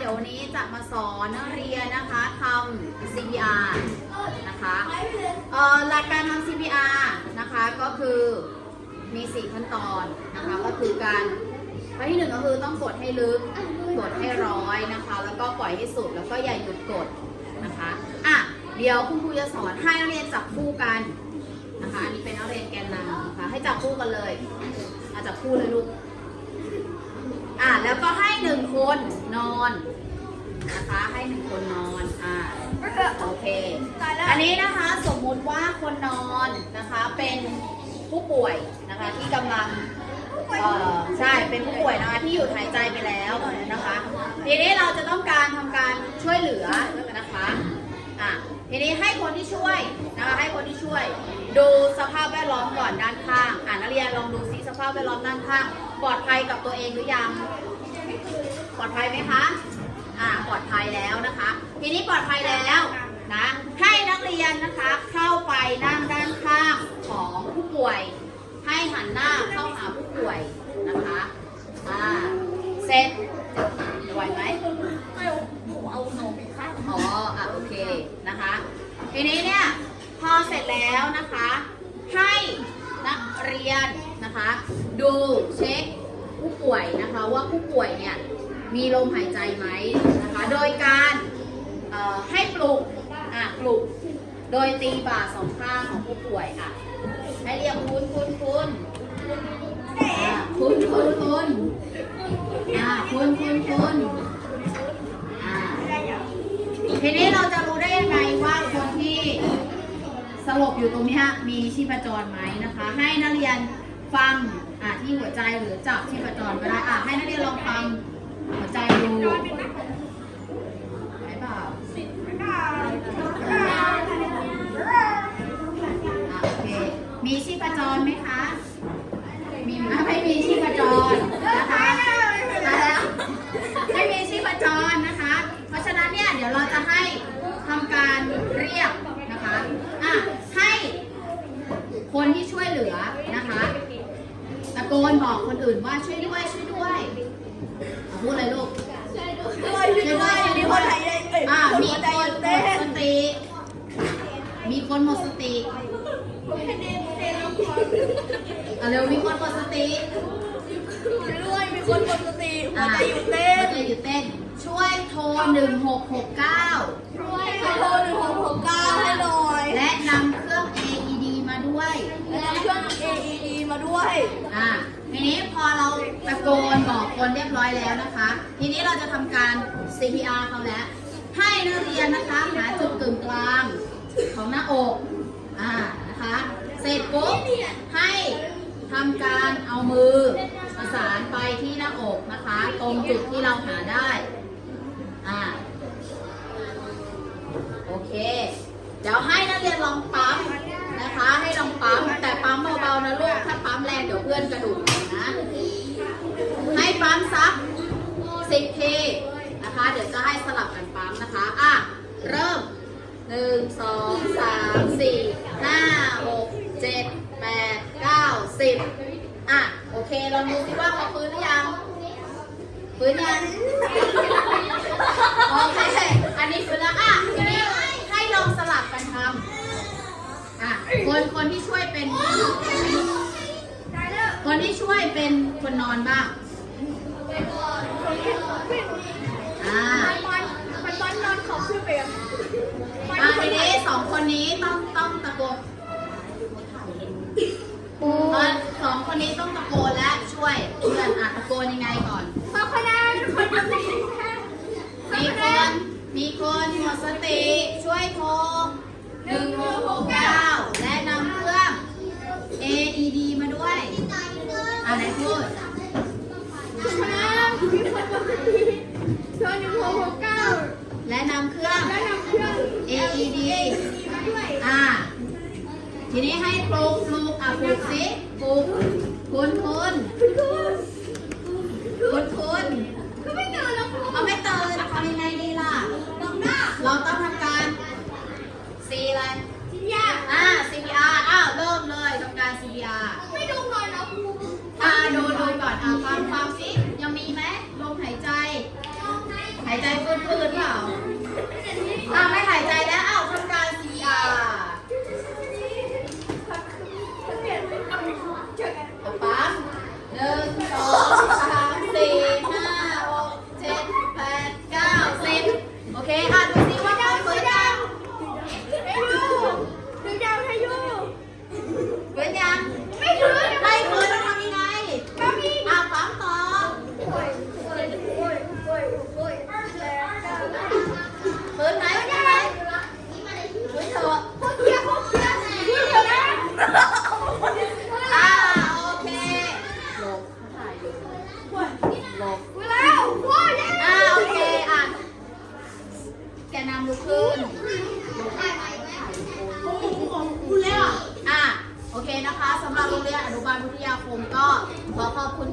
เดี๋ยววันนี้จะมาสอนนักเรียนนะคะทำ CPR นะคะเอ่อหลักการทำ CPR นะคะก็คือมี 4 ขั้นตอนนะคะก็คือการขั้นที่หนึ่งก็คือต้องกดให้ลึกกดให้ร้อยนะคะ แล้วก็ปล่อยให้สุดแล้วก็อย่าหยุดกดนะคะอะเดี๋ยวคุณครูจะสอนให้นักเรียนจับคู่กันนะคะอันนี้เป็นนักเรียนแกนนำนะคะให้จับคู่กันเลยอาจับคู่เลยลูก อะแล้วก็ให้หนึ่งคนนอนนะคะ ให้หนึ่งคนนอนอ่าโอเค อันนี้นะคะสมมุติว่าคนนอนนะคะเป็นผู้ป่วยนะคะที่กำลังเอ่อใช่เป็นผู้ป่วยนะคะที่หยุดหายใจไปแล้วนะคะ ทีนี้เราจะต้องการทำการช่วยเหลือนะคะ อะทีนี้ให้คนที่ช่วยนะคะให้คนที่ช่วย ดูสภาพแวดล้อมก่อนด้านข้างอ่านักเรียนลองดูซิสภาพแวดล้อมด้านข้างปลอดภัยกับตัวเองหรือยัง ปลอดภัยไหมคะอ่าปลอดภัยแล้วนะคะ ทีนี้ปลอดภัยแล้วนะให้นักเรียนนะคะเข้าไปนะด้านข้างของผู้ป่วย ให้หันหน้าเข้าหาผู้ป่วยนะคะ อ่า เสร็จไหวไหม เอาหนูไปข้าง อ๋อ อะ โอ เคนะคะ ทีนี้เนี่ยพอเสร็จแล้วนะคะ ให้นักเรียนนะคะ ดูเช็คผู้ป่วยนะคะว่าผู้ป่วยเนี่ยมีลมหายใจไหมนะคะ โดยการให้ปลุกอะปลุกโดยตีบ่าสองข้างของผู้ป่วยค่ะ ให้เรียกคุณคุณคุณ สลบอยู่ตรงนี้มีชีพจรไหมนะคะ ให้นักเรียนฟังอะที่หัวใจหรือจับชีพจรก็ได้อะให้นักเรียนลองฟังหัวใจดูไหนเปล่าอะโอเค มีชีพจรไหมคะ มีไหมไม่มีชีพจรนะคะมาแล้ว ไม่มีชีพจรนะคะ เพราะฉะนั้นเนี่ยเดี๋ยวเราจะให้ทำการเรียกนะคะอะให้คนที่ช่วยเหลือนะคะตะโก นบอกคนอื่นว่าช่วยด้วยช่วยด้วยอะพูดเลยลูกช่วยช่วยด้วยมีคนหายใจเอ้ยอะมีมีคนคหายนใจหมเต้ดสนติ มีคนหมดสติอะเร็วมีคนหมดสติช่วยด้วยมีคนหมดสติหัวใจหยุดเต้นหัวใจหยุดเต้น ช่วยโทรหนึ่งหกหกเก้า ช่วย เรียบร้อยแล้วนะคะ ทีนี้เราจะทำการ CPR เขาแล้ว ให้นักเรียนนะคะหาจุดกึ่งกลางของหน้าอกอ่านะคะ เสร็จปุ๊บให้ทำการเอามือประสานไปที่หน้าอกนะคะ ตรงจุดที่เราหาได้อ่าโอเค เดี๋ยวให้นักเรียนลองปั๊มนะคะ ให้ลองปั๊มแต่ปั๊มเบาๆนะลูก ถ้าปั๊มแรงเดี๋ยวเพื่อนกระดูกน ปั๊มซักสิบทีนะคะ เดี๋ยวจะให้สลับกันปั๊มนะคะ อะ เริ่มหนึ่งสองสามสี่ห้าหกเจ็ดแปดเก้าสิบอะ โอเคลองดูสิว่าเขาฟื้นหรือยังฟื้นยังโอเคอันนี้คือแล้วอะทีนี้ให้ลองสลับกันทำอะคนคนที่ช่วยเป็น คนที่ช่วยเป็นคนนอนบ้าง อ่ามันมันมันนอนขอบขึ้นไปอะอะทีนี้สองคนนี้ต้องต้องตะโกนตอนสองคนนี้ต้องตะโกนและช่วยเพื่อนอะตะโกนยังไงก่อนพอคะแนนคนจะมีแค่มีคนมีคนหมดสติช่วยโทรหนึ่งหกหกเก้าและนำเครื่อง AED มาด้วยอะไหนพูด คะแนนมีคนหมดสติเธอ หนึ่งหกหกเก้าและนำเครื่อง แล้วนำเครื่อง AED มาด้วยอ่า ทีนี้ให้ปลุกปลุกอะปลุกสิปลุกคุณคุณคุณครูคุณคุณก็ไม่ตื่นแล้วครูเอาไม่ตื่นทำยังไงดีล่ะตรงหน้าเราต้องทำการ C อะไรจินยาอ่า CPR อ้าว เริ่มเลยทำการ CPR ไม่ดูหน่อยนะครูอ่าดูดูก่อนอ่าฟังฟังสิ เพื่นๆเปล่อะไม่หายใจ บาลพุทธยาคมก็ขอขอบคุณ